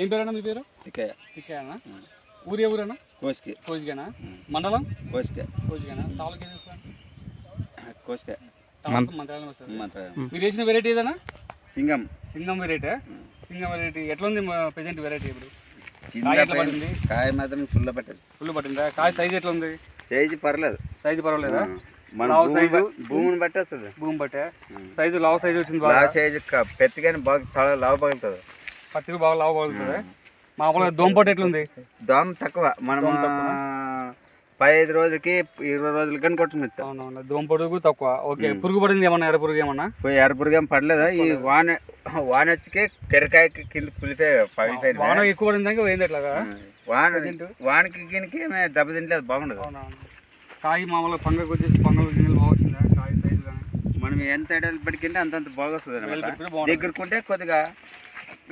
ఏం పేరన్నా మీ పేరు? ఇకే తిక్కాయనా ఊరు ఏ ఊరన్నా కోసుకే. కోజిగానా మండలం? కోసుకే. కోజిగానా తాలూకా కోసుకే. తాలూకా మంత్రాలయం వస్తుంది. మీరు వేసిన వెరైటీ ఏదన్నా సింగం. సింగం వెరైటీ సింగం వెరైటీ ఎట్లా ఉంది ప్రజెంట్ వెరైటీ ఇప్పుడు? కింద కాయ ఎట్లా పడింది? కాయ మాత్రం ఫుల్ పట్టదు. ఫుల్ పట్టిందా? కాయ సైజ్ ఎట్లా ఉంది సైజు పర్లేదు. సైజు పర్వాలేదా? మన లావు సైజు? భూమిని బట్టి వస్తుంది. భూమి బట్టే? సైజు లావు సైజు వచ్చింది బాగా? లావు సైజు పెద్దగానే బాగా తల లావు పగులుతుంది. పత్తికి బాగా లావు మామూలుగా దోంపొట్టు ఎట్లుంది? దోమ తక్కువ. మనం పదిహేను రోజులకి ఇరవై రోజులకి కానీ కొట్టుకోవచ్చు అవునవును. దోంపొడుగు తక్కువ. ఓకే పురుగు పడింది ఏమన్నా ఎర్ర పురుగు ఏమన్నా? పోయి ఎరపురుగా పడలేదు? ఈ వాన వాన వచ్చి కెరకాయకి కింద పులిపే పగిలిపోయింది వాన ఎక్కువ పడింది పోయింది ఎట్లాగా వాన వానకి గినికి ఏమే దెబ్బతింటలేదు బాగుండదు. కాయ మామూలుగా పంగకు వచ్చేసి పంగలు గింజలు బాగా వచ్చిందా కాయ సైజు కానీ మనం ఎంత ఎడలు పడికింటే అంతంత బాగా వస్తుంది పెట్టుకుంటే బాగుంటుంది. దగ్గరకుంటే కొద్దిగా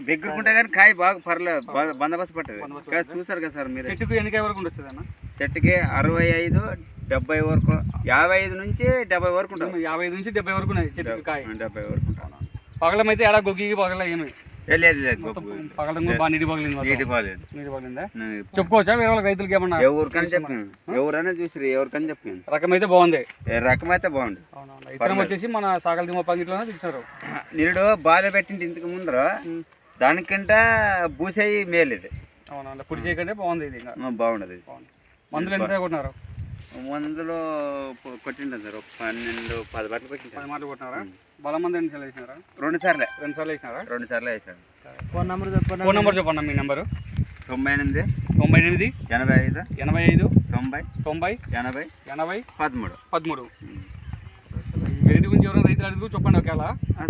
దగ్గరకుంటే కానీ కాయ బాగా పర్లేదు బందోబస్తు పట్టదు కాయ చూసారు కదా సార్ మీరు? చెట్టుకు ఎన్ని వరకు ఉండొచ్చు అన్న? చెట్టుకి అరవై ఐదు డెబ్బై వరకు యాభై ఐదు నుంచి డెబ్బై వరకు ఉంటుంది. యాభై ఐదు నుంచి డెబ్బై వరకు ఉన్నాయి చెట్టుకి కాయ. డెబ్బై వరకు ఉంటుంది. పగలం అయితే ఎడా గొగ్గికి పగల ఏమి? లేదు. పగలం కూడా నీటి పగలింది. నీటి బాగాలేదు నీటి పగలిందా? చెప్పుకోవచ్చా? వేరే వాళ్ళ రైతులకి ఏమన్నా ఎవరికని చెప్పాను ఎవరైనా చూసిరు ఎవరికని చెప్పాను రకం అయితే బాగుంది. రకం అయితే బాగుంది. ఇతరం వచ్చేసి మన సాగల దిమ్మ పంగిట్లోనే తీసినారు నిరుడు బాగా పెట్టింది ఇంతకు ముందర దానికంట బూసేయి మేలు ఇది. అవునవును పుడి చేయకంటే బాగుంది ఇది ఇంకా. బాగుండదు ఇది. బాగుంది. మందులు ఎంత కొట్టినారు? మందులో కొట్టింటాం సార్. ఒక పన్నెండు పది బట్టలు పది పెట్టింటాం మాటలు కొట్టినారా? బలం మంది ఎన్ని సార్లు వేసినారా? రెండు సార్లే. రెండు సార్లు వేసినారా? రెండు సార్లు వేసాను. ఫోన్ నెంబర్ చెప్పండి ఫోన్ నెంబర్ చెప్పండి మీ నెంబరు. తొంభై ఎనిమిది తొంభై ఎనిమిది ఎనభై ఐదు ఎనభై ఐదు తొంభై తొంభై ఎనభై ఎనభై పదమూడు. పదమూడు. వెరైటీ గురించి ఎవరైనా రైతులు అడుగు చెప్పండి ఒకవేళ.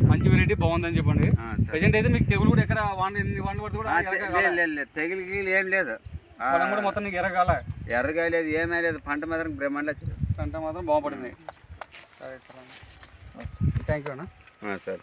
మంచి వెరైటీ బాగుందని చెప్పండి. ప్రజెంట్ అయితే మీకు తెగులు కూడా ఎక్కడ వాండి వాండి పడితే కూడా ఆ, ఎరగ తె- కాలే. లేదు, లేదు, లేదు. తెగిలి గిగిలి ఏం లేదు. పొలం కూడా మొత్తం నీకు ఎరగాల. ఎర్రగా లేదు ఏమీ లేదు. పంట మాత్రం బ్రహ్మాండ. పంట మాత్రం బాగుపడింది. సరే సరే. థ్యాంక్ యూ అన్న. సరే.